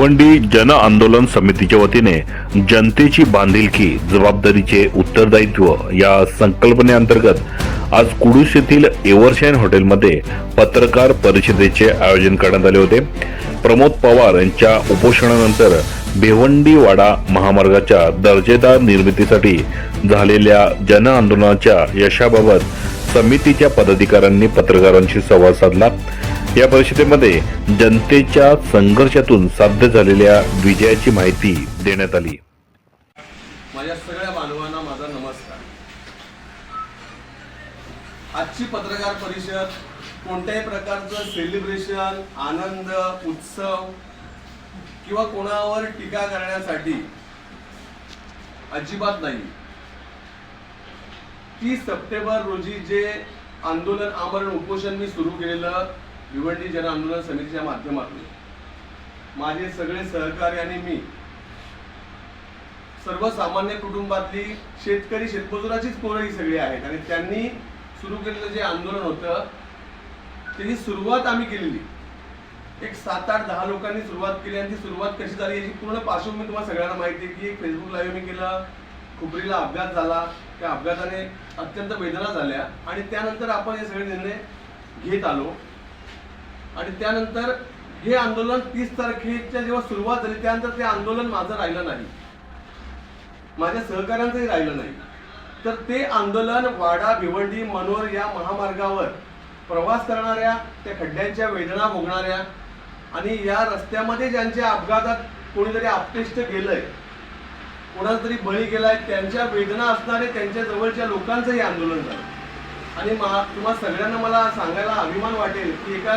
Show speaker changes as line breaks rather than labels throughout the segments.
भिवंडी जन आंदोलन समितीच्या वतीने जनतेची बांधिलकी जबाबदारीचे उत्तरदायित्व या संकल्पनेअंतर्गत आज कुडूस येथील एव्हरशाईन हॉटेलमध्ये पत्रकार परिषदेचे आयोजन करण्यात आले होते. प्रमोद पवार यांच्या उपोषणानंतर भिवंडी वाडा महामार्गाच्या दर्जेदार निर्मितीसाठी झालेल्या जन आंदोलनाच्या यशाबाबत समितीच्या पदाधिकाऱ्यांनी पत्रकारांशी संवाद साधला. या परिषदेमध्ये जनतेच्या संघर्षातून साध्य झालेल्या विजयाची माहिती देण्यात आली.
माझ्या सगळ्या बांधवांना माझा नमस्कार. आजची पत्रकार परिषद कोणत्याही प्रकारचं सेलिब्रेशन आनंद उत्सव किंवा कोणावर टीका करण्यासाठी अजिबात नाही. तीस सप्टेंबर रोजी जे आंदोलन आमरण उपोषण मी सुरू केलेलं भिवंडी जन आंदोलन समितीच्या माध्यमातून माझे सगळे सहकारी आणि मी सर्वसामान्य कुटुंबातली शेतकरी शेतमजुराचीच पोरं ही सगळी आहेत. आणि त्यांनी सुरू केलेलं जे आंदोलन होतं त्याची सुरुवात आम्ही केलेली. एक सात आठ दहा लोकांनी सुरुवात केली आणि ती सुरुवात कशी झाली याची पूर्ण पार्श्वभूमी तुम्हाला सगळ्यांना माहिती आहे की फेसबुक लाईव्ह मी केलं खुबरीला अपघात झाला. त्या अपघाताने अत्यंत वेदना झाल्या. आणि त्यानंतर आपण हे सगळे निर्णय घेत आलो. आणि त्यानंतर हे आंदोलन तीस तारखेच्या जेव्हा सुरुवात झाली त्यानंतर ते आंदोलन माझं राहिलं नाही. माझ्या सहकाऱ्यांचंही राहिलं नाही. तर ते आंदोलन वाडा भिवंडी मनोर या महामार्गावर प्रवास करणाऱ्या त्या खड्ड्यांच्या वेदना भोगणाऱ्या आणि या रस्त्यामध्ये ज्यांच्या अपघातात कोणीतरी आपटेष्ट गेलंय कोणाचा तरी बळी गेलाय त्यांच्या वेदना असणारे त्यांच्या जवळच्या लोकांचं हे आंदोलन झालं. आणि मा तुम्हा सगळ्यांना मला सांगायला अभिमान वाटेल की एका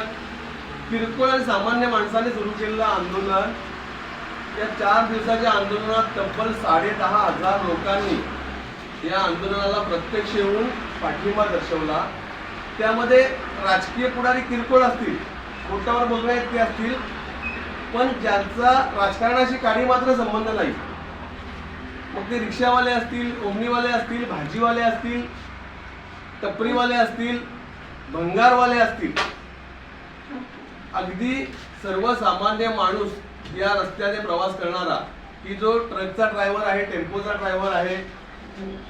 किरकोळ आणि सामान्य माणसाने सुरू केलेलं आंदोलन या चार दिवसाच्या आंदोलनात तब्बल साडे दहा हजार लोकांनी या आंदोलनाला प्रत्यक्ष येऊन पाठिंबा दर्शवला. त्यामध्ये राजकीय पुढारी किरकोळ असतील मोठ्यावर बोलणे ते असतील पण ज्यांचा राजकारणाशी काही मात्र संबंध नाही. मग ते रिक्षावाले असतील ओमणीवाले असतील भाजीवाले असतील टपरीवाले असतील भंगारवाले असतील अगदी सर्वसामान्य माणूस या रस्त्याने प्रवास करणारा की जो ट्रकचा ड्रायव्हर आहे टेम्पोचा ड्रायव्हर आहे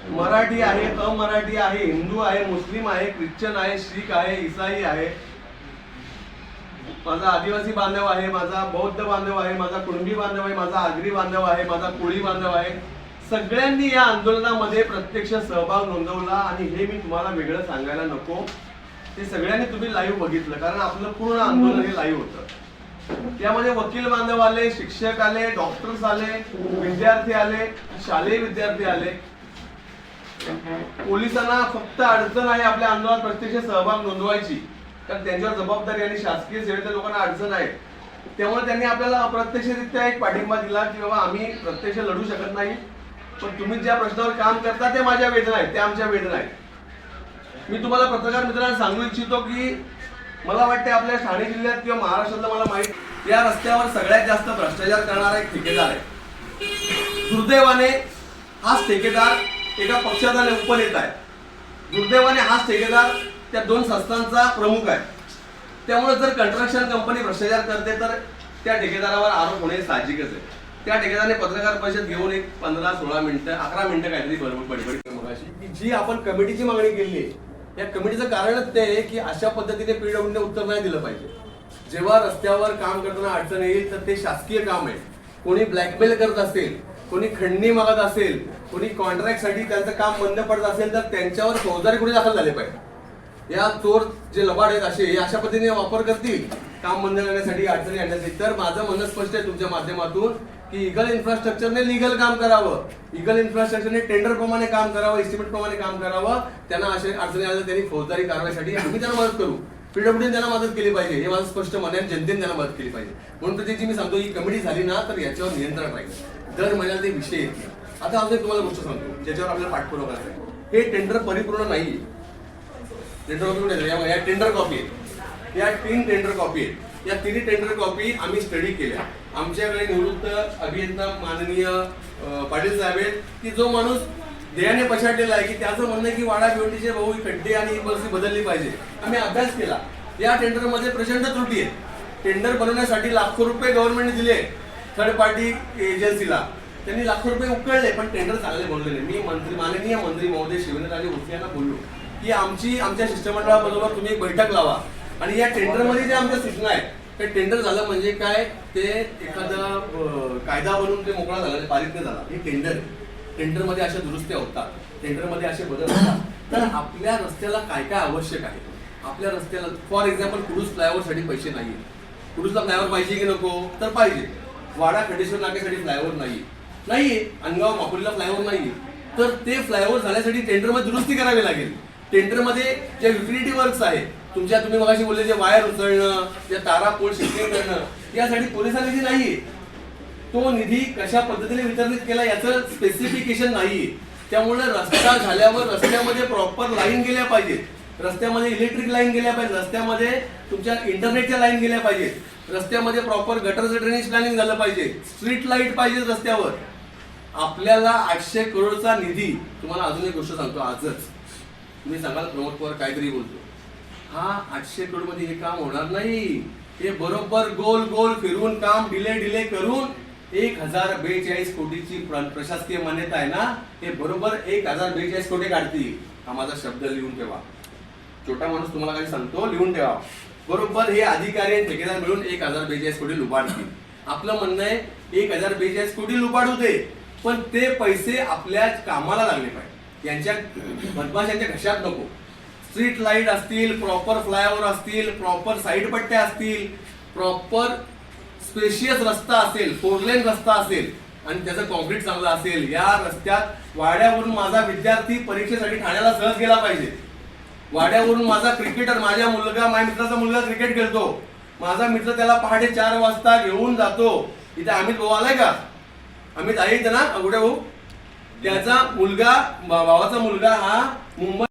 मराठी आहे अमराठी आहे हिंदू आहे मुस्लिम आहे ख्रिश्चन आहे शीख आहे इसाई आहे माझा आदिवासी बांधव आहे माझा बौद्ध बांधव आहे माझा कुणबी बांधव आहे माझा आगरी बांधव आहे माझा कोळी बांधव आहे सगळ्यांनी या आंदोलनामध्ये प्रत्यक्ष सहभाग नोंदवला आणि हे मी तुम्हाला वेगळं सांगायला नको. ते सगळ्यांनी तुम्ही लाईव्ह बघितलं कारण आपलं पूर्ण आंदोलन हे लाईव्ह होतं. त्यामध्ये वकील बांधव आले शिक्षक आले डॉक्टर्स आले विद्यार्थी आले शालेय विद्यार्थी आले. पोलिसांना फक्त अडचण आहे आपल्या आंदोलनात प्रत्यक्ष सहभाग नोंदवायची. कारण त्यांच्यावर जबाबदारी आणि शासकीय सेवेतल्या लोकांना अडचण आहे. त्यामुळे त्यांनी आपल्याला अप्रत्यक्षरित्या एक पाठिंबा दिला की बाबा आम्ही प्रत्यक्ष लढू शकत नाही. पण तुम्ही ज्या प्रश्नावर काम करता ते माझ्या वेदना आहेत त्या आमच्या वेदना आहेत. मी तुम्हाला पत्रकार मित्रांना सांगू इच्छितो की मला वाटते आपल्या ठाणे जिल्ह्यात किंवा महाराष्ट्रातलं मला माहीत या रस्त्यावर सगळ्यात जास्त भ्रष्टाचार करणारा एक ठेकेदार आहे. दुर्दैवाने हाच ठेकेदार एका पक्षाचा उपनेता आहे. दुर्दैवाने हाच ठेकेदार त्या दोन संस्थांचा प्रमुख आहे. त्यामुळे जर कंस्ट्रक्शन कंपनी भ्रष्टाचार करते तर त्या ठेकेदारावर आरोप होणे साहजिकच आहे. त्या ठेकेदाराने पत्रकार परिषद घेऊन एक पंधरा सोळा मिनिटं अकरा मिनिटं काहीतरी बरोबर बडबड मगाशी जी आपण कमिटीची मागणी केली आहे या कमिटीचं कारणच ते आहे की अशा पद्धतीने पीडब्ल्यूने उत्तर नाही दिलं पाहिजे. जेव्हा रस्त्यावर काम करताना अडचण येईल तर ते शासकीय काम आहे. कोणी ब्लॅकमेल करत असेल कोणी खंडणी मागत असेल कोणी कॉन्ट्रॅक्टसाठी त्यांचं काम बंद पडत असेल तर त्यांच्यावर फौजदारी गुन्हे दाखल झाले पाहिजे. या चोर जे लबाड आहेत असे हे अशा पद्धतीने वापर करतील? काम बंद करण्यासाठी अडचणी आणण्यासाठी तर माझं म्हणणं स्पष्ट आहे तुमच्या माध्यमातून की इगल इन्फ्रास्ट्रक्चरने लिगल काम करावं. इगल इन्फ्रास्ट्रक्चरने टेंडर प्रमाणे काम करावं एस्टिमेट प्रमाणे काम करावं. त्यांना असे अडचणी आल्या त्यांनी फौजदारी कारवाईसाठी आम्ही त्यांना मदत करू. पीडब्ल्यूडीने त्यांना मदत केली पाहिजे. हे माझं स्पष्ट म्हणे आहे. जनतेने त्यांना मदत केली पाहिजे. म्हणून त्याची मी सांगतो ही कमिटी झाली ना तर याच्यावर नियंत्रण राहील. दर महिन्याला ते विषय येतील आता अजून तुम्हाला गोष्ट सांगतो. ज्याच्यावर आपल्याला पाठपुरावा करायचा आहे. हे टेंडर परिपूर्ण नाही टेंडर कॉपी या- टेंडर कॉपी आहे. या तीन टेंडर कॉपी आहेत. या तिन्ही टेंडर कॉपी आम्ही स्टडी केल्या. आमच्याकडे निवृत्त अभियंता माननीय पाटील साहेब आहेत की जो माणूस ध्येयाने पछाडलेला आहे की त्याचं म्हणणं आहे की वाडा भिवंडीचे भाऊ ही खड्डे आणि ही बदलली पाहिजे. आम्ही अभ्यास केला. या टेंडरमध्ये प्रचंड त्रुटी आहेत. टेंडर बनवण्यासाठी लाखो रुपये गव्हर्नमेंटने दिले. थर्ड पार्टी एजन्सीला त्यांनी लाखो रुपये उकळले पण टेंडर चांगले बोलले नाही. मी मंत्री माननीय मंत्री महोदय शिवनेराजे उर्फ यांना बोललो की आमची आमच्या शिष्टमंडळाबरोबर तुम्ही एक बैठक लावा. आणि या टेंडरमध्ये जे आमच्या सूचना आहेत ते टेंडर झालं म्हणजे काय? ते एखादा कायदा बनून ते मोकळा झाला ते पारित नाही झाला. हे टेंडर आहे. टेंडरमध्ये अशा दुरुस्त्या होतात. टेंडरमध्ये असे बदल होतात. तर आपल्या रस्त्याला काय काय आवश्यक आहे? आपल्या रस्त्याला फॉर एक्झाम्पल कुडूस फ्लायओव्हरसाठी पैसे नाही कुडूसला फ्लायओव्हर पाहिजे की नको? तर पाहिजे. वाडा खडेश्वर नाक्यासाठी फ्लायओव्हर नाही नाहीये. अनगाव मापुरीला फ्लायओव्हर नाहीये. तर ते फ्लायओव्हर झाल्यासाठी टेंडरमध्ये दुरुस्ती करावी लागेल. टेंडरमध्ये जे युटिलिटी वर्क्स आहेत तुमच्या तुम्ही मगाशी बोलले जे वायर उचलणं जे तारा पोल शिफ्टिंग करणं यासाठी पोलिसांना निधी नाही तो निधी कशा पद्धतीने वितरित केला याचं स्पेसिफिकेशन नाही त्यामुळे रस्ता झाल्यावर रस्त्यामध्ये प्रॉपर लाईन गेल्या पाहिजेत. रस्त्यामध्ये इलेक्ट्रिक लाईन गेल्या पाहिजेत. रस्त्यामध्ये तुमच्या इंटरनेटच्या लाईन गेल्या पाहिजेत. रस्त्यामध्ये प्रॉपर गटरचं ड्रेनेज प्लॅनिंग झालं पाहिजे. स्ट्रीट लाइट पाहिजे रस्त्यावर. आपल्याला आठशे करोडचा निधी तुम्हाला अजून एक गोष्ट सांगतो आजच. तुम्ही सांगाल प्रमोद पवार काहीतरी बोलतो. हा आठशे करोडमध्ये हे काम होणार नाही. हे बरोबर गोल गोल फिरून काम डिले डिले करून एक हजार बेचाळीस कोटीची प्रशासकीय मान्यता आहे ना हे बरोबर एक हजार बेचाळीस कोटी काढतील. हा माझा शब्द लिहून ठेवा. छोटा माणूस तुम्हाला काही सांगतो लिहून ठेवा. बरोबर हे अधिकारी आणि ठेकेदार मिळून एक हजार बेचाळीस कोटी लुबाडतील. आपलं म्हणणं आहे एक हजार बेचाळीस कोटी लुबाडू दे पण ते पैसे आपल्या कामाला लागले पाहिजे. यांच्या बदमाशांच्या घशात नको. स्ट्रीट लाइट असतील प्रॉपर फ्लायओव्हर असतील प्रॉपर साईड पट्ट्या असतील प्रॉपर स्पेशियस रस्ता असेल फोरलेन रस्ता असेल आणि त्याचं कॉन्क्रीट चांगलं असेल या रस्त्यात वाड्यावरून माझा विद्यार्थी परीक्षेसाठी ठाण्याला सहज गेला पाहिजे. वाड्यावरून माझा क्रिकेटर माझ्या मुलगा माझ्या मित्राचा मुलगा क्रिकेट खेळतो. माझा मित्र त्याला पहाटे चार वाजता घेऊन जातो. इथे अमित भाऊ आलाय का? अमित आहे इथे ना अगोड्या भाऊ. त्याचा मुलगा भावाचा मुलगा हा मुंबई